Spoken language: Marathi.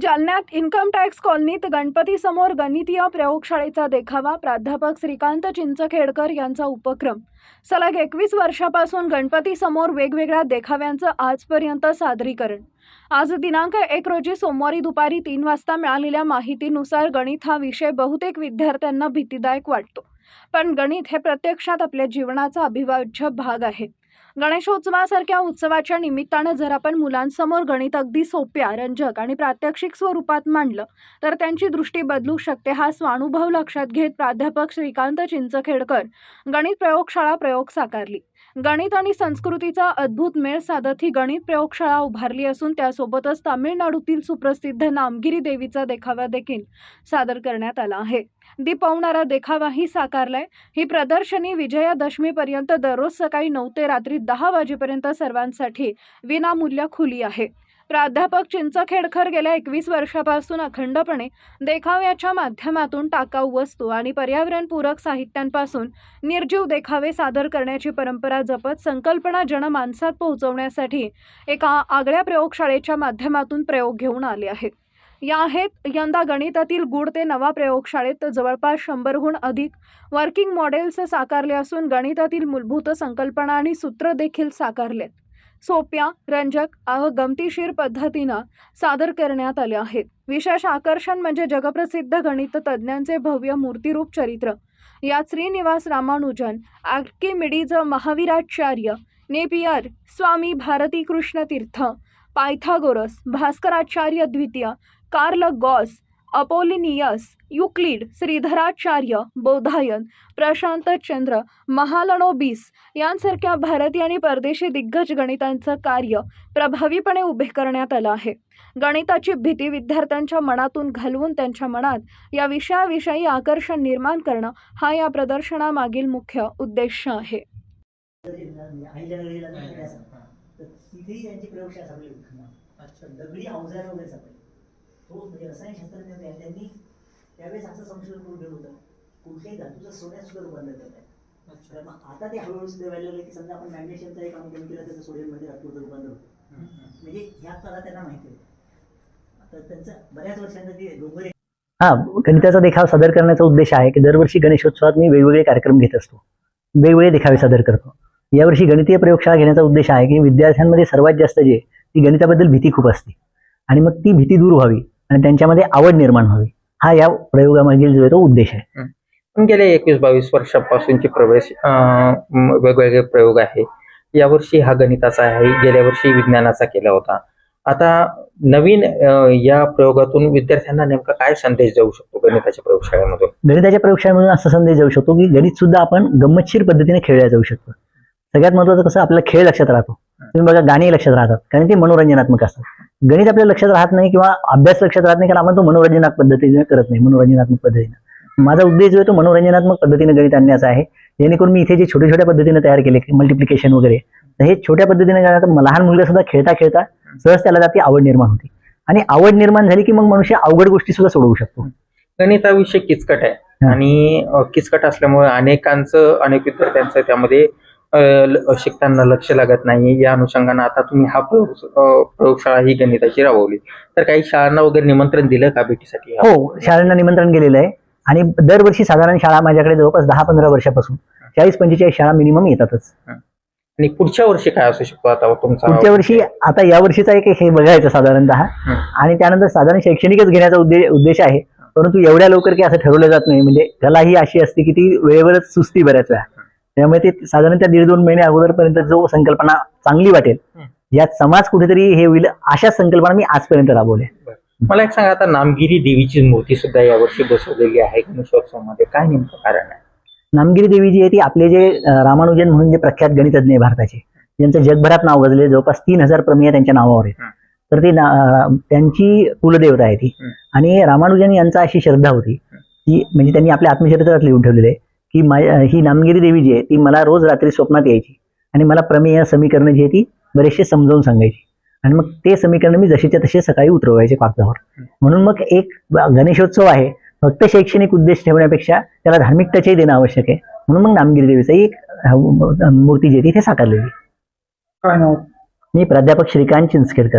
जालन्यात इन्कम टॅक्स कॉलनीत गणपतीसमोर गणितीय प्रयोगशाळेचा देखावा प्राध्यापक श्रीकांत चिंचखेडकर यांचा उपक्रम. सलग एकवीस वर्षापासून गणपतीसमोर वेगवेगळ्या देखाव्यांचं आजपर्यंत सादरीकरण. आज दिनांक एक रोजी सोमवारी दुपारी तीन वाजता मिळालेल्या माहितीनुसार गणित हा विषय बहुतेक विद्यार्थ्यांना भीतीदायक वाटतो. पण गणित हे प्रत्यक्षात आपल्या जीवनाचा अविभाज्य भाग आहे. गणेशोत्सवासारख्या उत्सवाच्या निमित्तानं जर आपण मुलांसमोर गणित अगदी सोप्या रंजक आणि प्रात्यक्षिक स्वरूपात मांडलं तर त्यांची दृष्टी बदलू शकते हा स्वानुभव लक्षात घेत प्राध्यापक श्रीकांत चिंचखेडकर गणित प्रयोगशाळा प्रयोग साकारली. गणित आणि संस्कृतीचा अद्भुत मेळ साधत ही गणित प्रयोगशाळा उभारली असून त्यासोबतच तामिळनाडूतील सुप्रसिद्ध नामगिरी देवीचा देखावा देखील सादर करण्यात आला आहे. दीपवणारा देखावाही साकारलाय. ही प्रदर्शनी विजयादशमीपर्यंत दररोज सकाळी नऊ ते रात्री दहा वाजेपर्यंत सर्वांसाठी विनामूल्य खुली आहे. प्राध्यापक चिंचखेडकर गेल्या एकवीस वर्षापासून अखंडपणे देखाव्याच्या माध्यमातून टाकाऊ वस्तू आणि पर्यावरणपूरक साहित्यांपासून निर्जीव देखावे सादर करण्याची परंपरा जपत संकल्पना जनमानसात पोहोचवण्यासाठी एका आगळ्या प्रयोगशाळेच्या माध्यमातून प्रयोग घेऊन आले आहेत. या आहेत यंदा गणितातील गुड ते नवा प्रयोगशाळेत जवळपास शंभरहून अधिक वर्किंग मॉडेल्स साकारले असून गणितातील मूलभूत संकल्पना आणि सूत्र देखील साकारलेत. सोप्या रंजक व गमतीशीर पद्धतीनं सादर करण्यात आले आहेत. विशेष आकर्षण म्हणजे जगप्रसिद्ध गणित तज्ज्ञांचे भव्य मूर्तिरूप चरित्र. यात Srinivasa Ramanujan Archimedes Mahaviracharya Napier Swami Bharati Krishna Tirtha Pythagoras Bhaskaracharya द्वितीय Carl Gauss Apollonius Euclid Sridharacharya Baudhayana Prasanta Chandra Mahalanobis यांसारख्या भारतीय आणि परदेशी दिग्गज गणितांचं कार्य प्रभावीपणे उभे करण्यात आलं आहे. गणिताची भीती विद्यार्थ्यांच्या मनातून घालवून त्यांच्या मनात या विषयाविषयी आकर्षण निर्माण करणं हा या प्रदर्शनामागील मुख्य उद्देश आहे. प्रयोगशाळा तो म्हणजे रसायनशास्त्रज्ञ होते आणि त्यांनी त्यावेळेस असं संशोधन करून ठेवलं होतं. कुठल्याही धातूचं सोन्यात सुद्धा रूपांतर करत आहे तर मग आता ते हळूहळू सुद्धा व्हायला लागलं की समजा आपण मॅग्नेशियमचा एक अणू कमी केला त्याचं सोडियममध्ये धातूचं रूपांतर होतं. म्हणजे ह्या कला त्यांना माहिती होतं आता त्यांचं बऱ्याच वर्षांचं ते डोंगर हा गणिताचा देखाव सादर करण्याचा उद्देश आहे की दरवर्षी गणेशोत्सवात मी वेगवेगळे कार्यक्रम घेत असतो. वेगवेगळे देखावे सादर करतो. यावर्षी गणितीय प्रयोगशाळा घेण्याचा उद्देश आहे की विद्यार्थ्यांमध्ये सर्वात जास्त जे ती गणिताबद्दल भीती खूप असते. आणि मग ती भीती दूर व्हावी. आणि त्यांच्यामध्ये आवड निर्माण व्हावी. हा या प्रयोगामागील जो आहे तो उद्देश आहे. पण गेल्या एकवीस बावीस वर्षापासूनचे प्रवेश वेगवेगळे प्रयोग आहे. यावर्षी हा गणिताचा आहे. गेल्या वर्षी विज्ञानाचा केला होता. आता नवीन या प्रयोगातून विद्यार्थ्यांना नेमका काय संदेश जाऊ शकतो गणिताच्या प्रयोगशाळेमधून? गणिताच्या प्रयोगशाळेमधून असा संदेश जाऊ शकतो की गणित सुद्धा आपण गंमतशीर पद्धतीने खेळल्या जाऊ शकतो. सगळ्यात महत्वाचं कसं आपला खेळ लक्षात राहतो. तुम्ही बघा गाणी लक्षात राहतात. कारण ते मनोरंजनात्मक असतात. गणित आपल्या लक्षात राहत नाही किंवा अभ्यास लक्षात राहत नाही कारण आपण तो मनोरंजनात्मक पद्धतीने करत नाही मनोरंजनात्मक पद्धतीने. माझा उद्देश जो आहे तो मनोरंजनात्मक पद्धतीने गणित आणण्याचा आहे. जेणेकरून मी इथे जे छोट्या छोट्या पद्धतीने तयार केले मल्टिप्लिकेशन वगैरे तर हे छोट्या पद्धतीने लहान मुलगा सुद्धा खेळता खेळता सहज त्याला त्याची आवड निर्माण होते. आणि आवड निर्माण झाली की मग मनुष्य अवघड गोष्टी सुद्धा सोडवू शकतो. गणित हा विषय किचकट आहे. आणि किचकट असल्यामुळे अनेकांचं अनेक विद्यार्थ्यांचं त्यामध्ये शिकताना लक्ष लागत नाही. या अनुषंगानं आता तुम्ही हा प्रयोग प्रयोगशाळा ही गणिताची राबवली. तर काही शाळांना वगैरे निमंत्रण दिलं का भेटीसाठी? हो शाळांना निमंत्रण गेलेलं आहे. आणि दरवर्षी साधारण शाळा माझ्याकडे जवळपास दहा पंधरा वर्षापासून चाळीस पंचेचाळीस शाळा मिनिमम येतातच. आणि पुढच्या वर्षी काय असू शकतो आता तुमचा? पुढच्या वर्षी आता या वर्षीचा एक हे बघायचं साधारणतः आणि त्यानंतर साधारण शैक्षणिकच घेण्याचा उद्देश उद्देश आहे. परंतु एवढ्या लवकर की असं ठरवलं जात नाही. म्हणजे कला ही अशी असते की ती वेळेवरच सुस्ती बऱ्याच वेळा. त्यामुळे ते साधारण त्या दीड दोन महिने अगोदरपर्यंत जो संकल्पना चांगली वाटेल. यात समाज कुठेतरी हे होईल अशा संकल्पना मी आजपर्यंत राबवल्या. मला एक सांगा आता नामगिरी देवीची मूर्ती सुद्धा यावर्षी बसवलेली आहे गणेशोत्सवामध्ये. काय नेमकं कारण आहे? नामगिरी देवी जी आहे ती आपले जे रामानुजन म्हणून जे प्रख्यात गणितज्ञ आहे भारताचे ज्यांचं जगभरात नाव गाजले जवळपास तीन हजार प्रमेय त्यांच्या नावावर आहेत. तर ती त्यांची कुलदेवता आहे ती. आणि रामानुजन यांचा अशी श्रद्धा होती की म्हणजे त्यांनी आपल्या आत्मचरित्रात लिहून ठेवलेले आहे. की मा- अं, ही नामगिरी देवी जी आहे ती मला रोज रात्री स्वप्नात यायची. आणि मला प्रमेय समीकरणं जी आहे ती बरेचसे समजावून सांगायची. आणि मग ते समीकरण मी जशीच्या तसे सकाळी उतरवायचे कागदावर. म्हणून मग एक गणेशोत्सव आहे फक्त शैक्षणिक उद्देश ठेवण्यापेक्षा त्याला धार्मिक टचही देणं आवश्यक आहे. म्हणून मग नामगिरी देवीचं एक मूर्ती जी आहे ती इथे साकारलेली मी प्राध्यापक श्रीकांत चिंचखेडकर.